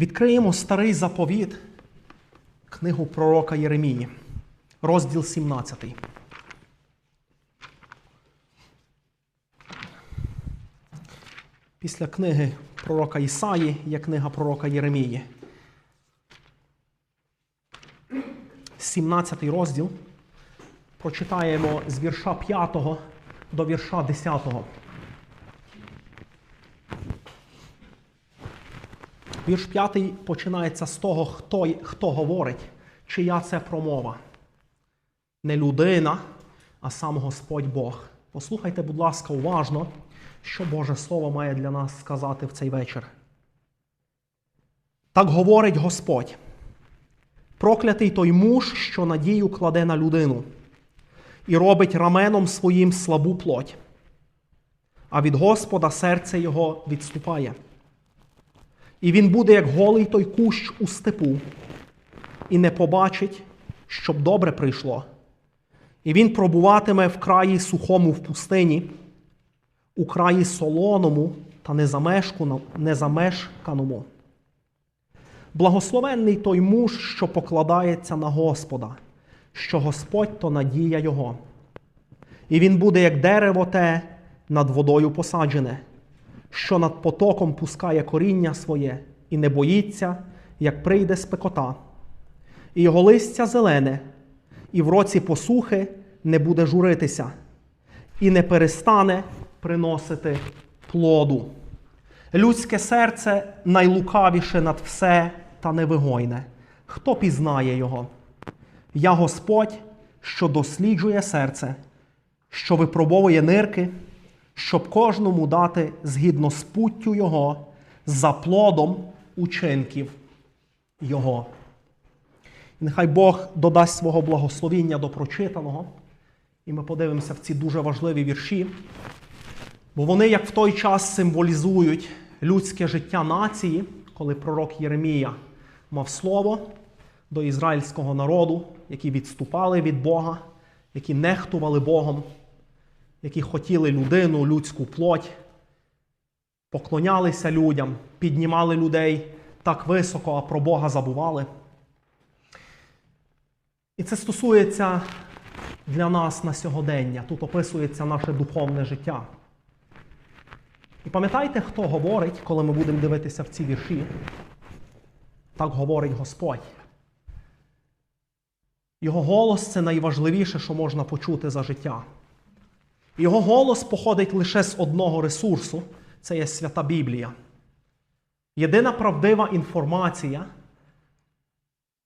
Відкриємо старий заповіт, книгу пророка Єремії, розділ 17. Після книги пророка Ісаї є книга пророка Єремії. 17 розділ. Прочитаємо з вірша 5 до вірша 10. Вірш 5 починається з того, хто, хто говорить, чия це промова. Не людина, а сам Господь Бог. Послухайте, будь ласка, уважно, що Боже Слово має для нас сказати в цей вечір. Так говорить Господь. Проклятий той муж, що надію кладе на людину, і робить раменом своїм слабу плоть, а від Господа серце його відступає. І він буде, як голий той кущ у степу, і не побачить, щоб добре прийшло. І він пробуватиме в краї сухому в пустині, у краї солоному та незамешканому. Благословенний той муж, що покладається на Господа, що Господь то надія його. І він буде, як дерево те, над водою посаджене, що над потоком пускає коріння своє, і не боїться, як прийде спекота. І його листя зелене, і в році посухи не буде журитися, і не перестане приносити плоду. Людське серце найлукавіше над все та невигойне. Хто пізнає його? Я Господь, що досліджує серце, що випробовує нирки, щоб кожному дати згідно з путтю Його, за плодом учинків Його. І нехай Бог додасть свого благословіння до прочитаного, і ми подивимося в ці дуже важливі вірші, бо вони, як в той час, символізують людське життя нації, коли пророк Єремія мав слово до ізраїльського народу, які відступали від Бога, які нехтували Богом, які хотіли людину, людську плоть, поклонялися людям, піднімали людей так високо, а про Бога забували. І це стосується для нас на сьогодення. Тут описується наше духовне життя. І пам'ятайте, хто говорить, коли ми будемо дивитися в ці вірші. Так говорить Господь. Його голос це найважливіше, що можна почути за життя. Його голос походить лише з одного ресурсу це є свята Біблія. Єдина правдива інформація,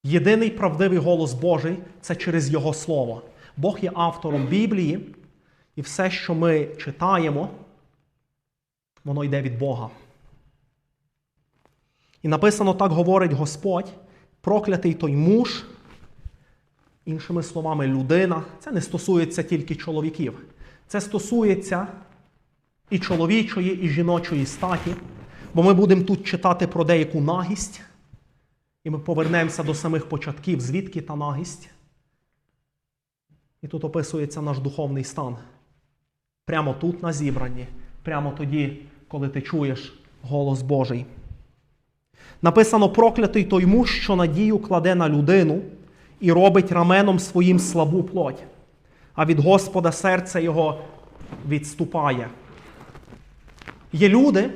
єдиний правдивий голос Божий це через Його Слово. Бог є автором Біблії, і все, що ми читаємо, воно йде від Бога. І написано так говорить Господь, проклятий той муж, іншими словами, людина. Це не стосується тільки чоловіків. Це стосується і чоловічої, і жіночої статі. Бо ми будемо тут читати про деяку нагість, і ми повернемося до самих початків, звідки та нагість. І тут описується наш духовний стан. Прямо тут на зібранні, прямо тоді, коли ти чуєш голос Божий. Написано проклятий той муж, що надію кладе на людину і робить раменом своїм слабу плоть, а від Господа серце його відступає. Є люди,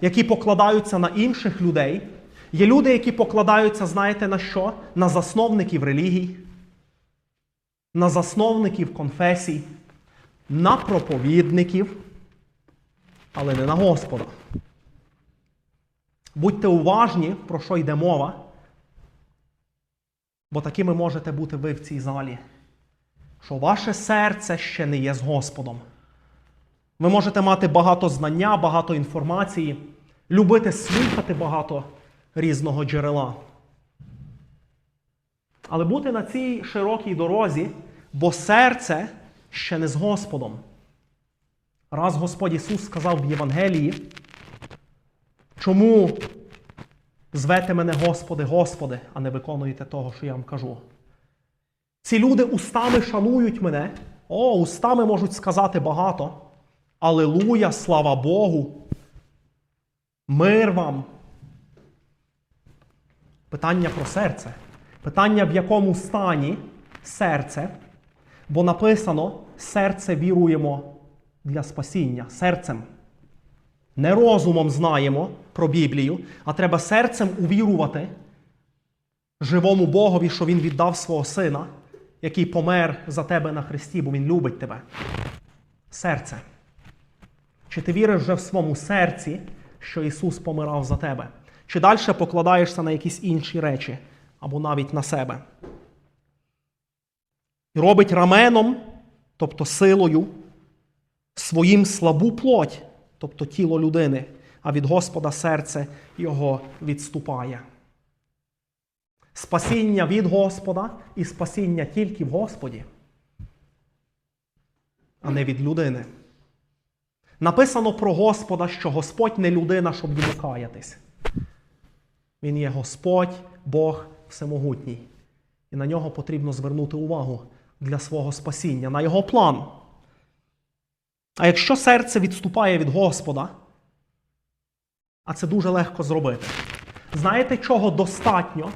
які покладаються на інших людей. Є люди, які покладаються, знаєте, на що? На засновників релігій, на засновників конфесій, на проповідників, але не на Господа. Будьте уважні, про що йде мова, бо такими можете бути ви в цій залі, що ваше серце ще не є з Господом. Ви можете мати багато знання, багато інформації, любити слухати багато різного джерела. Але бути на цій широкій дорозі, бо серце ще не з Господом. Раз Господь Ісус сказав в Євангелії, чому звете мене Господи, Господи, а не виконуєте того, що я вам кажу. Ці люди устами шанують мене, о, устами можуть сказати багато. Алилуя, слава Богу. Мир вам. Питання про серце. Питання, в якому стані серце, бо написано: серце віруємо для спасіння, серцем. Не розумом знаємо про Біблію, а треба серцем увірувати живому Богові, що Він віддав свого сина, який помер за тебе на хресті, бо Він любить тебе. Серце. Чи ти віриш вже в своєму серці, що Ісус помирав за тебе? Чи далі покладаєшся на якісь інші речі або навіть на себе? І робить раменом, тобто силою, своїм слабу плоть, тобто тіло людини, а від Господа серце його відступає. Спасіння від Господа і спасіння тільки в Господі, а не від людини. Написано про Господа, що Господь не людина, щоб йому каятись. Він є Господь, Бог Всемогутній. І на нього потрібно звернути увагу для свого спасіння, на його план. А якщо серце відступає від Господа, а це дуже легко зробити, знаєте, чого достатньо,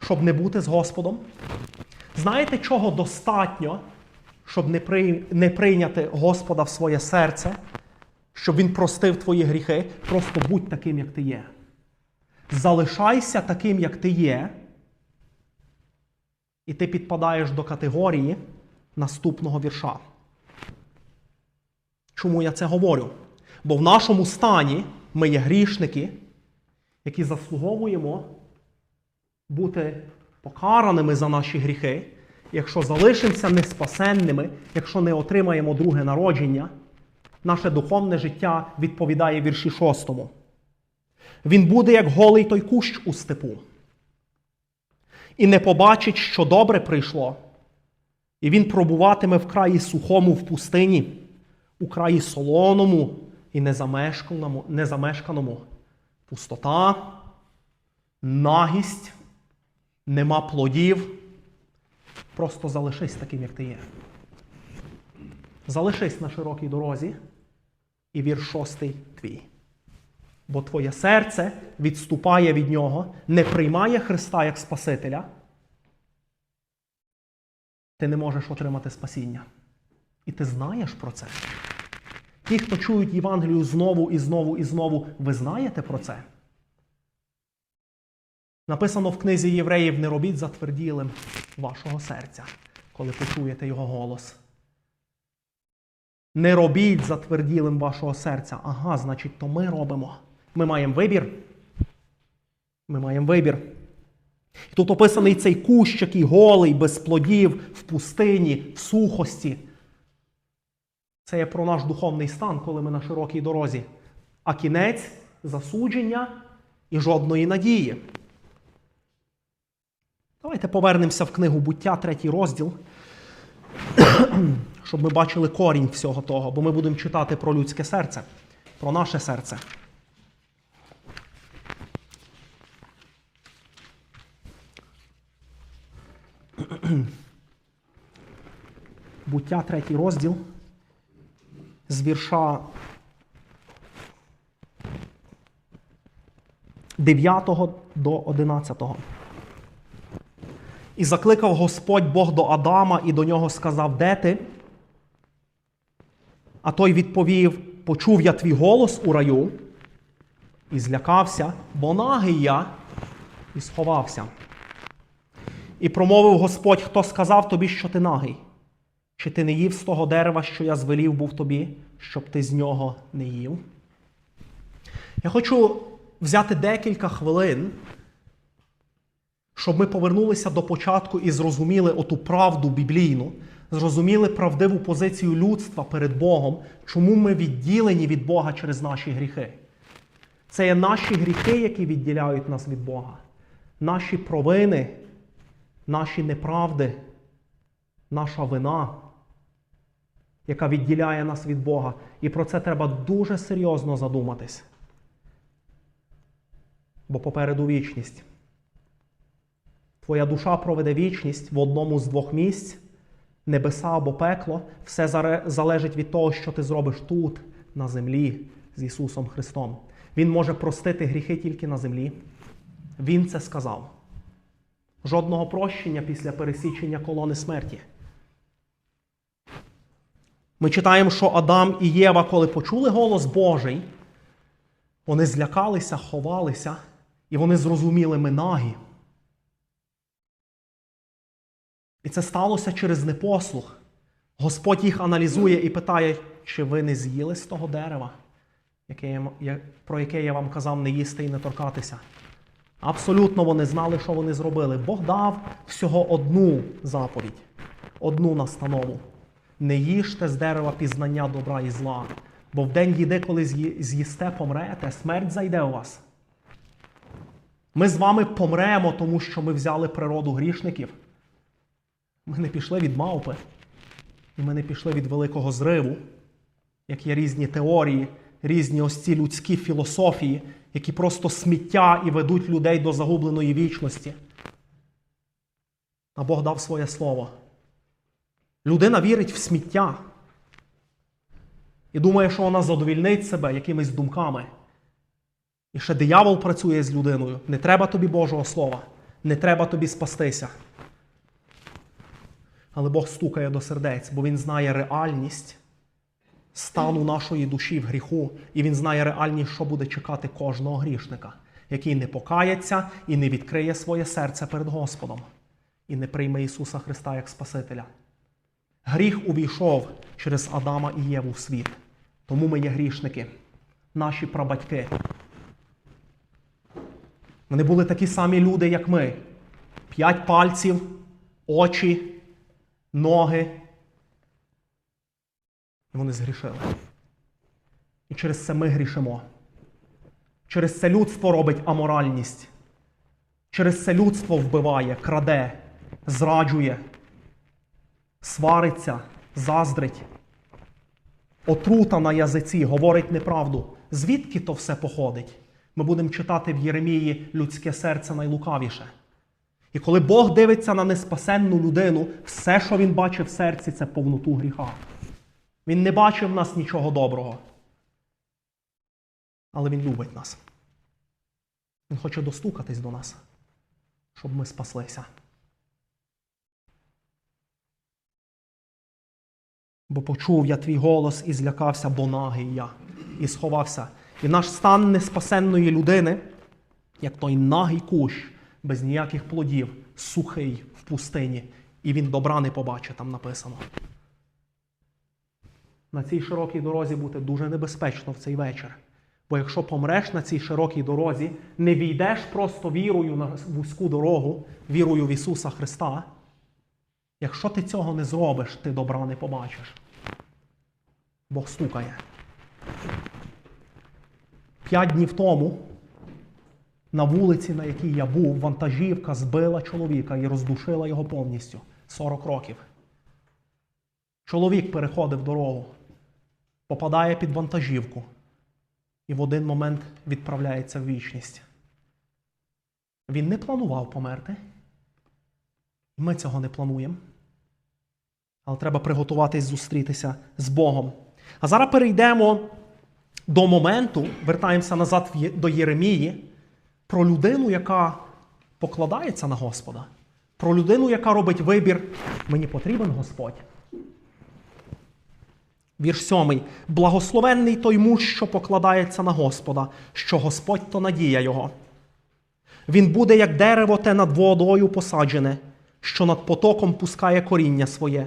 щоб не бути з Господом? Знаєте, чого достатньо, щоб не, при... не прийняти Господа в своє серце, щоб Він простив твої гріхи? Просто будь таким, як ти є. Залишайся таким, як ти є, і ти підпадаєш до категорії наступного вірша. Чому я це говорю? Бо в нашому стані ми є грішники, які заслуговуємо бути покараними за наші гріхи, якщо залишимося неспасенними, якщо не отримаємо друге народження, наше духовне життя відповідає вірші шостому. Він буде як голий той кущ у степу. І не побачить, що добре прийшло, і він пробуватиме в краї сухому в пустині, у краї солоному і незамешканому, незамешканому. Пустота, нагість, нема плодів. Просто залишись таким, як ти є. Залишись на широкій дорозі, і вір шостий твій. Бо твоє серце відступає від нього, не приймає Христа як Спасителя. Ти не можеш отримати спасіння. І ти знаєш про це. Ті, хто чують Євангелію знову і знову і знову, ви знаєте про це? Написано в книзі євреїв: не робіть затверділим вашого серця, коли почуєте його голос. Не робіть затверділим вашого серця. Ага, значить, то ми робимо. Ми маємо вибір. Ми маємо вибір. І тут описаний цей кущ, який голий, без плодів, в пустині, в сухості. Це є про наш духовний стан, коли ми на широкій дорозі. А кінець засудження і жодної надії. Давайте повернемося в книгу буття, третій розділ, щоб ми бачили корінь всього того, бо ми будемо читати про людське серце, про наше серце. Буття, третій розділ з вірша 9 до 11. І закликав Господь Бог до Адама і до нього сказав: Де ти? А той відповів: Почув я твій голос у раю, і злякався, бо нагий я, і сховався. І промовив Господь, хто сказав тобі, що ти нагий? Чи ти не їв з того дерева, що я звелів був тобі, щоб ти з нього не їв? Я хочу взяти декілька хвилин, щоб ми повернулися до початку і зрозуміли оту правду біблійну, зрозуміли правдиву позицію людства перед Богом, чому ми відділені від Бога через наші гріхи. Це є наші гріхи, які відділяють нас від Бога, наші провини, наші неправди, наша вина, яка відділяє нас від Бога. І про це треба дуже серйозно задуматись. Бо попереду вічність. Твоя душа проведе вічність в одному з двох місць, небеса або пекло, все залежить від того, що ти зробиш тут, на землі, з Ісусом Христом. Він може простити гріхи тільки на землі. Він це сказав. Жодного прощення після пересічення колони смерті. Ми читаємо, що Адам і Єва, коли почули голос Божий, вони злякалися, ховалися, і вони зрозуміли ми нагі. І це сталося через непослух. Господь їх аналізує і питає, чи ви не з'їли з того дерева, про яке я вам казав не їсти і не торкатися. Абсолютно вони знали, що вони зробили. Бог дав всього одну заповідь, одну настанову. Не їжте з дерева пізнання добра і зла, бо в день їди, коли з'їсте, помрете, смерть зайде у вас. Ми з вами помремо, тому що ми взяли природу грішників. Ми не пішли від мавпи, і ми не пішли від великого зриву, як є різні теорії, різні ось ці людські філософії, які просто сміття і ведуть людей до загубленої вічності. А Бог дав своє слово. Людина вірить в сміття і думає, що вона задовільнить себе якимись думками. І ще диявол працює з людиною. Не треба тобі Божого Слова, не треба тобі спастися. Але Бог стукає до сердець, бо Він знає реальність стану нашої душі в гріху, і Він знає реальність, що буде чекати кожного грішника, який не покається і не відкриє своє серце перед Господом, і не прийме Ісуса Христа як Спасителя. Гріх увійшов через Адама і Єву в світ. Тому ми є грішники, наші прабатьки. Вони були такі самі люди, як ми. П'ять пальців, очі, ноги. І вони згрішили. І через це ми грішимо. Через це людство робить аморальність. Через це людство вбиває, краде, зраджує, свариться, заздрить. Отрута на язиці, говорить неправду. Звідки то все походить? Ми будемо читати в Єремії людське серце найлукавіше. І коли Бог дивиться на неспасенну людину, все, що він бачив в серці, це повноту гріха. Він не бачив в нас нічого доброго. Але Він любить нас. Він хоче достукатись до нас, щоб ми спаслися. Бо почув я твій голос і злякався, бо нагий я, і сховався. І наш стан неспасенної людини, як той нагий кущ, без ніяких плодів, сухий в пустині, і він добра не побачить, там написано. На цій широкій дорозі бути дуже небезпечно в цей вечір. Бо якщо помреш на цій широкій дорозі, не війдеш просто вірою на вузьку дорогу, вірою в Ісуса Христа. Якщо ти цього не зробиш, ти добра не побачиш. Бог стукає. П'ять днів тому на вулиці, на якій я був, вантажівка збила чоловіка і роздушила його повністю 40 років. Чоловік переходив дорогу, попадає під вантажівку і в один момент відправляється в вічність. Він не планував померти. Ми цього не плануємо. Але треба приготуватись зустрітися з Богом. А зараз перейдемо до моменту, вертаємося назад до Єремії, про людину, яка покладається на Господа, про людину, яка робить вибір, мені потрібен Господь. Вірш сьомий. Благословенний той муж, що покладається на Господа, що Господь то надія його. Він буде, як дерево, те над водою посаджене, що над потоком пускає коріння своє,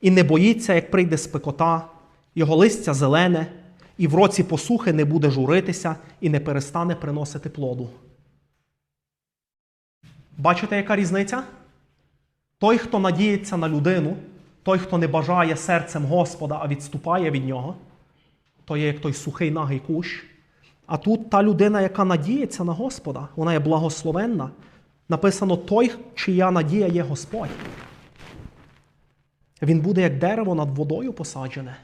і не боїться, як прийде спекота, його листя зелене, і в році посухи не буде журитися і не перестане приносити плоду. Бачите, яка різниця? Той, хто надіється на людину, той, хто не бажає серцем Господа, а відступає від нього, то є як той сухий нагий кущ. А тут та людина, яка надіється на Господа, вона є благословенна. Написано той, чия надія є Господь. Він буде як дерево над водою посаджене,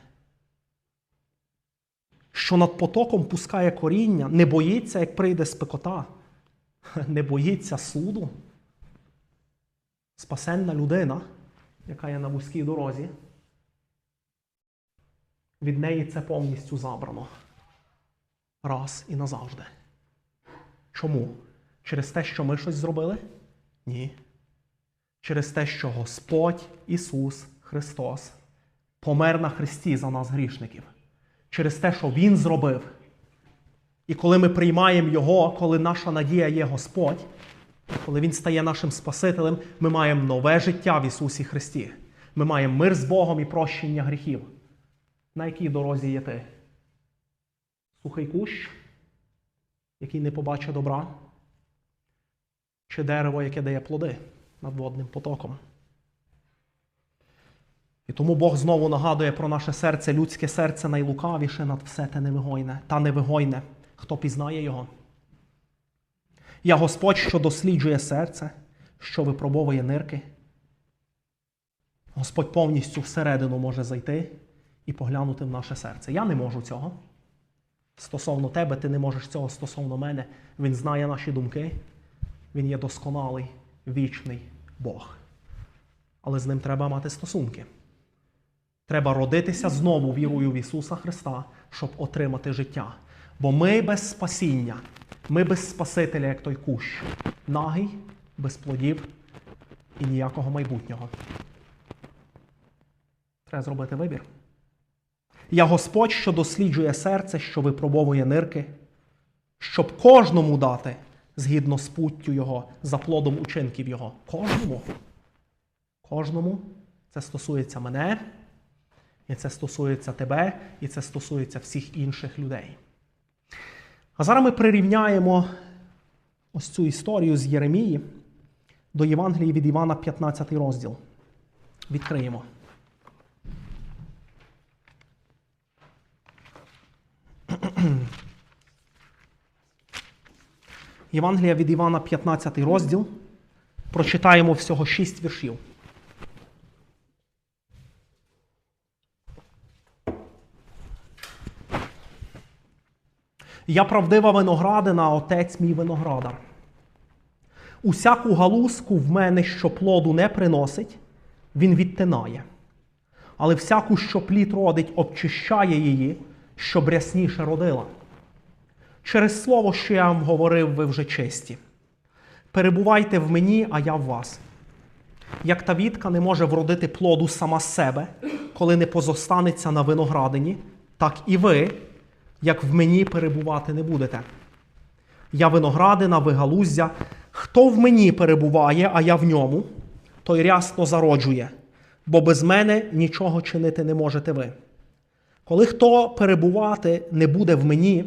що над потоком пускає коріння, не боїться, як прийде спекота, не боїться суду. Спасенна людина, яка є на вузькій дорозі, від неї це повністю забрано раз і назавжди. Чому? Через те, що ми щось зробили? Ні. Через те, що Господь Ісус Христос помер на Христі за нас грішників. Через те, що Він зробив. І коли ми приймаємо Його, коли наша надія є Господь, коли Він стає нашим Спасителем, ми маємо нове життя в Ісусі Христі. Ми маємо мир з Богом і прощення гріхів. На якій дорозі є ти? Сухий кущ, який не побачить добра, чи дерево, яке дає плоди над водним потоком. І тому Бог знову нагадує про наше серце, людське серце найлукавіше над все те невигойне, та невигойне, хто пізнає його. Я Господь, що досліджує серце, що випробовує нирки. Господь повністю всередину може зайти і поглянути в наше серце. Я не можу цього. Стосовно тебе, ти не можеш цього стосовно мене. Він знає наші думки. Він є досконалий, вічний Бог. Але з ним треба мати стосунки. Треба родитися знову вірою в Ісуса Христа, щоб отримати життя. Бо ми без спасіння, ми без Спасителя, як той кущ, нагий, без плодів і ніякого майбутнього. Треба зробити вибір. Я Господь, що досліджує серце, що випробовує нирки, щоб кожному дати згідно з путтю Його, за плодом учинків Його. Кожному. Кожному. Це стосується мене, і це стосується тебе, і це стосується всіх інших людей. А зараз ми прирівняємо ось цю історію з Єремії до Євангелії від Івана, 15 розділ. Відкриємо. Євангелія від Івана, 15 розділ. Прочитаємо всього 6 віршів. Я правдива виноградина, отець мій виноградар. Усяку галузку в мене, що плоду не приносить, він відтинає. Але всяку, що плід родить, обчищає її, щоб рясніше родила. Через слово, що я вам говорив, ви вже чисті. Перебувайте в мені, а я в вас. Як та вітка не може вродити плоду сама себе, коли не позостанеться на виноградині, так і ви, як в мені перебувати не будете. Я виноградина, ви галуздя. Хто в мені перебуває, а я в ньому, той рясно зароджує, бо без мене нічого чинити не можете ви. Коли хто перебувати не буде в мені,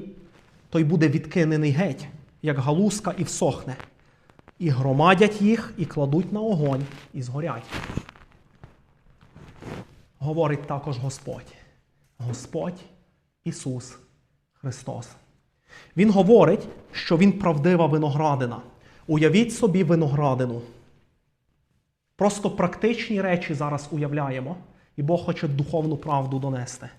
той буде відкинений геть, як галузка, і всохне, і громадять їх, і кладуть на огонь, і згорять. Говорить також Господь. Господь Ісус Христос. Він говорить, що Він правдива виноградина. Уявіть собі виноградину. Просто практичні речі зараз уявляємо, і Бог хоче духовну правду донести.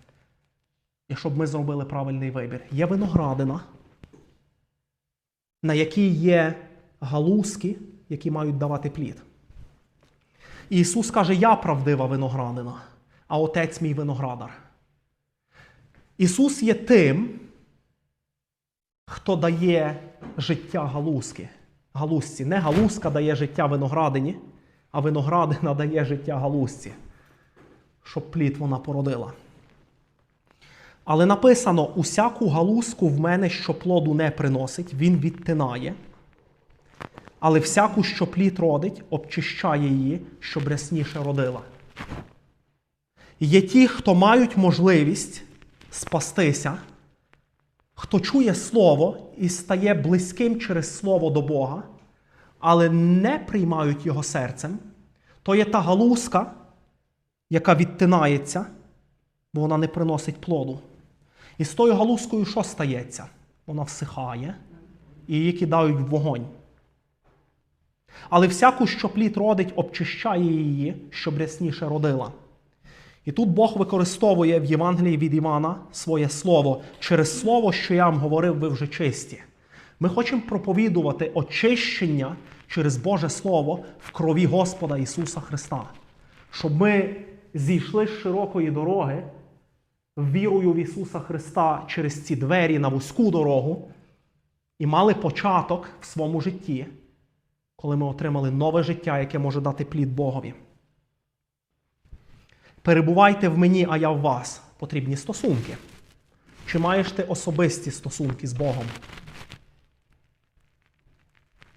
І щоб ми зробили правильний вибір. Є виноградина, на якій є галузки, які мають давати плід. І Ісус каже: Я правдива виноградина, а Отець мій виноградар. Ісус є тим, хто дає життя галузки. Галузці. Не галузка дає життя виноградині, а виноградина дає життя галузці, щоб плід вона породила. Але написано: усяку галузку в мене, що плоду не приносить, він відтинає. Але всяку, що плід родить, обчищає її, щоб рясніше родила. Є ті, хто мають можливість спастися, хто чує Слово і стає близьким через Слово до Бога, але не приймають його серцем, то є та галузка, яка відтинається, бо вона не приносить плоду. І з тою галузкою що стається? Вона всихає і її кидають в вогонь. Але всяку, що плід родить, обчищає її, щоб рясніше родила. І тут Бог використовує в Євангелії від Івана своє слово. Через слово, що я вам говорив, ви вже чисті. Ми хочемо проповідувати очищення через Боже Слово в крові Господа Ісуса Христа, щоб ми зійшли з широкої дороги, вірою в Ісуса Христа через ці двері на вузьку дорогу, і мали початок в своєму житті, коли ми отримали нове життя, яке може дати плід Богові. Перебувайте в мені, а я в вас. Потрібні стосунки. Чи маєш ти особисті стосунки з Богом?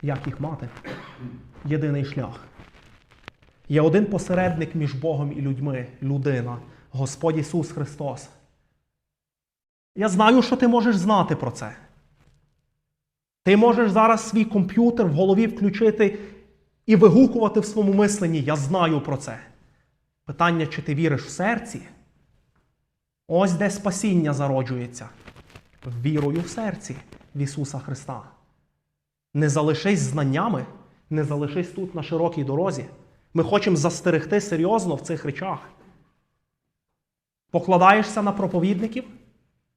Як їх мати? Єдиний шлях. Є один посередник між Богом і людьми людина, Господь Ісус Христос. Я знаю, що ти можеш знати про це. Ти можеш зараз свій комп'ютер в голові включити і вигукувати в своєму мисленні. Я знаю про це. Питання, чи ти віриш в серці? Ось де спасіння зароджується. Вірою в серці в Ісуса Христа. Не залишись знаннями, не залишись тут на широкій дорозі. Ми хочемо застерегти серйозно в цих речах. Покладаєшся на проповідників,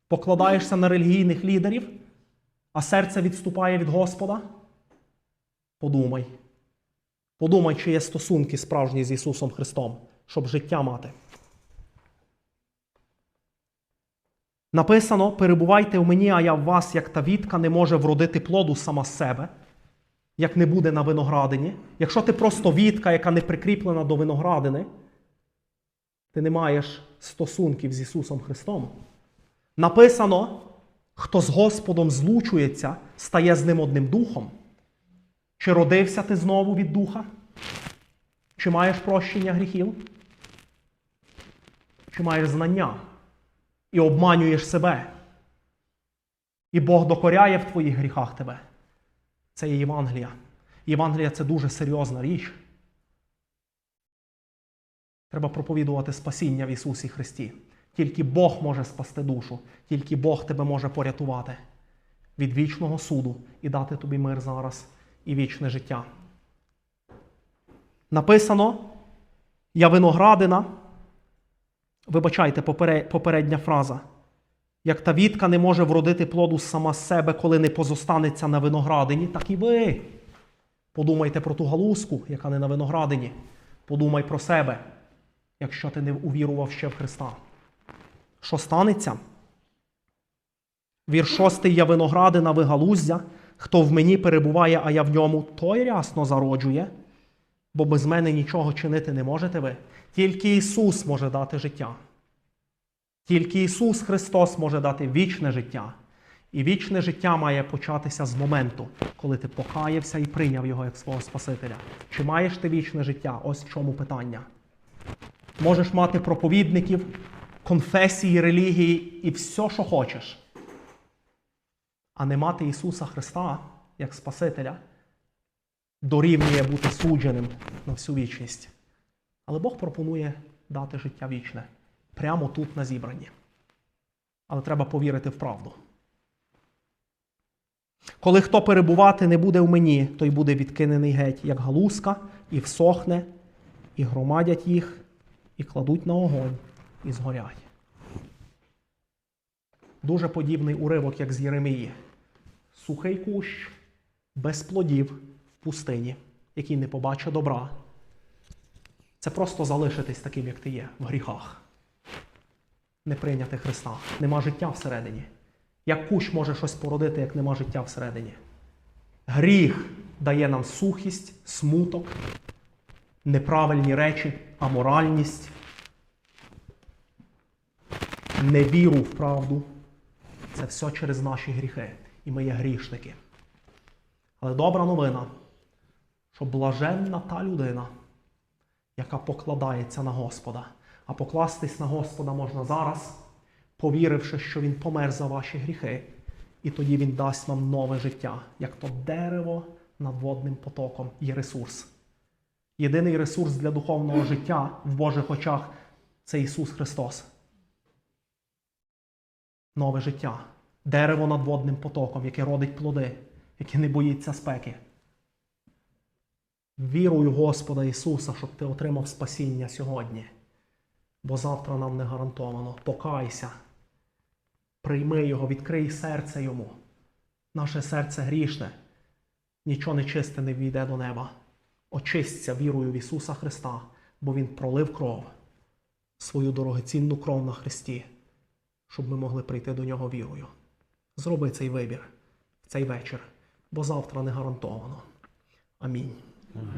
покладаєшся на релігійних лідерів, а серце відступає від Господа. Подумай. Подумай, чи є стосунки справжні з Ісусом Христом, щоб життя мати. Написано: перебувайте в мені, а я в вас, як та вітка не може вродити плоду сама себе, як не буде на виноградині. Якщо ти просто вітка, яка не прикріплена до виноградини, ти не маєш стосунків з Ісусом Христом. Написано, хто з Господом злучується, стає з ним одним духом. Чи родився ти знову від духа? Чи маєш прощення гріхів? Чи маєш знання? І обманюєш себе. І Бог докоряє в твоїх гріхах тебе. Це є Євангелія. Євангелія це дуже серйозна річ. Треба проповідувати спасіння в Ісусі Христі. Тільки Бог може спасти душу, тільки Бог тебе може порятувати від вічного суду і дати тобі мир зараз і вічне життя. Написано: Я виноградина. Вибачайте, попередня фраза. Як та вітка не може вродити плоду сама з себе, коли не позостанеться на виноградині, так і ви. Подумайте про ту галузку, яка не на виноградині. Подумай про себе, якщо ти не увірував ще в Христа. Що станеться? Вір шостий я виноградина, ви галуздя. Хто в мені перебуває, а я в ньому, той рясно зароджує, бо без мене нічого чинити не можете ви. Тільки Ісус може дати життя. Тільки Ісус Христос може дати вічне життя. І вічне життя має початися з моменту, коли ти покаявся і прийняв його як свого Спасителя. Чи маєш ти вічне життя? Ось в чому питання. Можеш мати проповідників, конфесії, релігії і все, що хочеш. А не мати Ісуса Христа як Спасителя дорівнює бути судженим на всю вічність. Але Бог пропонує дати життя вічне прямо тут на зібранні. Але треба повірити в правду. Коли хто перебувати не буде в мені, той буде відкинений геть, як галузка, і всохне, і громадять їх, і кладуть на огонь, і згорять. Дуже подібний уривок, як з Єремії. Сухий кущ, без плодів в пустині, який не побачить добра. Це просто залишитись таким, як ти є, в гріхах. Не прийняти Христа. Нема життя всередині. Як кущ може щось породити, як нема життя всередині? Гріх дає нам сухість, смуток, неправильні речі, аморальність, невіру в правду. Це все через наші гріхи. І ми є грішники. Але добра новина, що блаженна та людина, яка покладається на Господа. А покластись на Господа можна зараз, повіривши, що Він помер за ваші гріхи, і тоді Він дасть вам нове життя, як то дерево над водним потоком є ресурс. Єдиний ресурс для духовного життя в Божих очах це Ісус Христос. Нове життя. Дерево над водним потоком, яке родить плоди, яке не боїться спеки. Вірую в Господа Ісуса, щоб ти отримав спасіння сьогодні. Бо завтра нам не гарантовано. Покайся. Прийми Його, відкрий серце Йому. Наше серце грішне. Нічого нечисте не війде до неба. Очисться вірою в Ісуса Христа, бо Він пролив кров, свою дорогоцінну кров на Христі, щоб ми могли прийти до Нього вірою. Зроби цей вибір в цей вечір, бо завтра не гарантовано. Амінь. Hmm.